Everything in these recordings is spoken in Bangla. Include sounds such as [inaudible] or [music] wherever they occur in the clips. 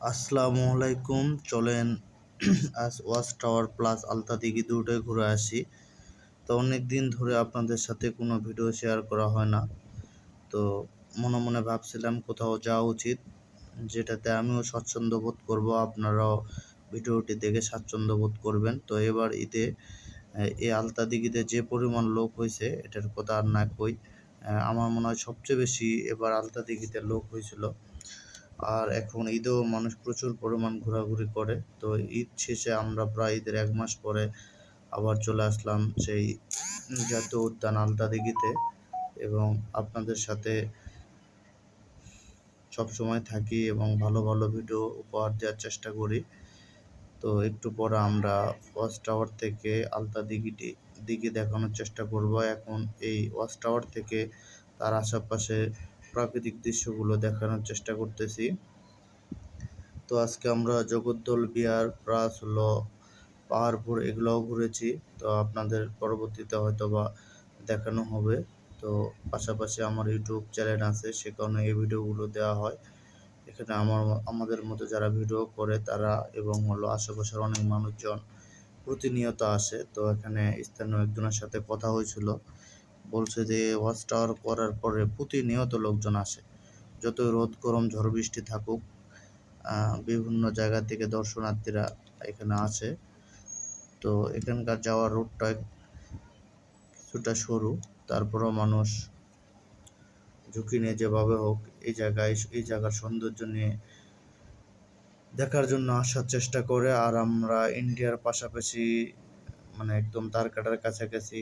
আসসালামু আলাইকুম। চলেন [clears throat] আজ ওয়াচ টাওয়ার প্লাস আলতা দিঘি দুটোই ঘুরে আসি। তো অনেক দিন ধরে আপনাদের সাথে কোনো ভিডিও শেয়ার করা হয় না। তো মনে মনে ভাবছিলাম কোথাও যাওয়া উচিত, যেটাতে আমিও স্বাচ্ছন্দ্য বোধ করব, আপনারাও ভিডিওটি দেখে স্বাচ্ছন্দ্য বোধ করবেন। তো এবার ঈদে এই আলতা দিঘিতে যে পরিমাণ লোক হয়েছে, এটার কথা আর না কই। আমার মনে হয় সবচেয়ে বেশি এবার আলতা দিঘিতে লোক হয়েছিল। আর এখন ঈদেও মানুষ প্রচুর পরিমাণ ঘোরাঘুরি করে। তো ঈদ শেষে আমরা প্রায় ঈদের এক মাস পরে আবার চলে আসলাম সেই জাতীয় উদ্যান আলতা দিঘিতে এবং আপনাদের সাথে সব সময় থাকি এবং ভালো ভালো ভিডিও উপহার দেওয়ার চেষ্টা করি। তো একটু পরে আমরা ওয়াচ টাওয়ার থেকে আলতা দিঘিটি দিঘি দেখানোর চেষ্টা করব। এখন এই ওয়াচ টাওয়ার থেকে তার আশেপাশে প্রাকৃতিক দৃশ্যগুলো দেখানোর চেষ্টা করতেছি। তো আজকে আমরা জগদ্দল বিহার প্লাস হলো পাহাড়পুর এগুলোও ঘুরেছি। তো আপনাদের পরবর্তীতে হয়তো বা দেখানো হবে। তো পাশাপাশি আমার ইউটিউব চ্যানেল আছে, সে কারণে এই ভিডিওগুলো দেওয়া হয়। এখানে আমার, আমাদের মতো যারা ভিডিও করে তারা এবং হলো আশেপাশের অনেক মানুষজন প্রতিনিয়ত আসে। তো এখানে স্থানীয় একজনের সাথে কথা হয়েছিল। বলছে যে ওয়াচ টাওয়ার করার পরে প্রতিনিয়ত লোকজন আসে। যতই রোদ, গরম, ঝড়, বৃষ্টি থাকুক বিভিন্ন জায়গা থেকে দর্শনার্থীরা এখানে আসে। তো এখানকার যাওয়ার রুটটা কিছুটা সরু। তারপরও মানুষ ঝুঁকি নিয়ে যেভাবে হোক, এই জায়গায়, এই জায়গার সৌন্দর্য নিয়ে দেখার জন্য আসার চেষ্টা করে। আর আমরা ইন্ডিয়ার পাশাপাশি মানে একদম তার কাটার কাছাকাছি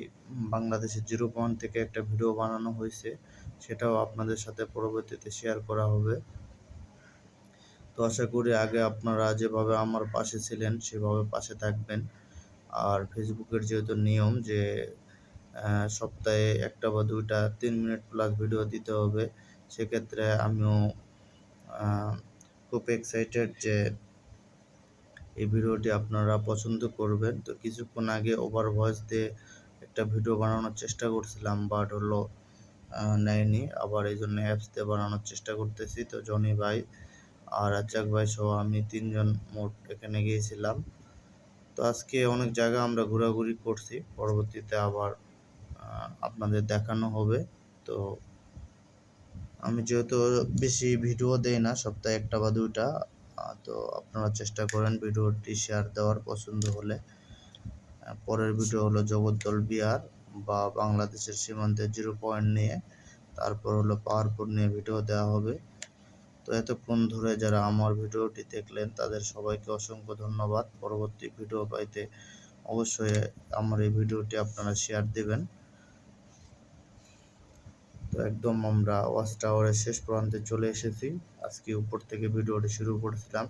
বাংলাদেশের জিরো পয়েন্ট থেকে একটা ভিডিও বানানো হয়েছে, সেটাও আপনাদের সাথে পরবর্তীতে শেয়ার করা হবে। তো আশা করি আগে আপনারা যেভাবে আমার পাশে ছিলেন, সেভাবে পাশে থাকবেন। আর ফেসবুকের যেহেতু নিয়ম যে সপ্তাহে একটা বা দুইটা তিন মিনিট প্লাস ভিডিও দিতে হবে, সেক্ষেত্রে আমিও খুব এক্সাইটেড যে এই ভিডিওটি আপনারা পছন্দ করবেন। তো কিছুক্ষণ আগে ওভার ভয়েস দিয়ে একটা ভিডিও বানানোর চেষ্টা করছিলাম বাট হলো নেয়নি। আবার এই জন্য অ্যাপস দিয়ে বানানোর চেষ্টা করতেছি। তো জনি ভাই আর রাজ্জাক ভাই সহ আমি তিনজন মোট এখানে গিয়েছিলাম। তো আজকে অনেক জায়গা আমরা ঘোরাঘুরি করছি। পরবর্তীতে আবার আপনাদের দেখানো হবে। তো আমি যেহেতু বেশি ভিডিও দেই না, সপ্তাহে একটা বা দুইটা। তো আপনারা চেষ্টা করেন ভিডিওটি শেয়ার দেওয়ার পছন্দ হলে। পরের ভিডিও হলো জগদ্দল বিহার বা বাংলাদেশের সীমান্তে জিরো পয়েন্ট নিয়ে। তারপর হলো পাহাড়পুর নিয়ে ভিডিও দেওয়া হবে। তো এতক্ষণ ধরে যারা আমার ভিডিওটি দেখলেন, তাদের সবাইকে অসংখ্য ধন্যবাদ। পরবর্তী ভিডিও পাইতে অবশ্যই আমার এই ভিডিওটি আপনারা শেয়ার দেবেন। তো একদম আমরা ওয়াচ টাওয়ারের শেষ প্রান্তে চলে এসেছি। আজকে উপর থেকে ভিডিওটি শুরু করেছিলাম।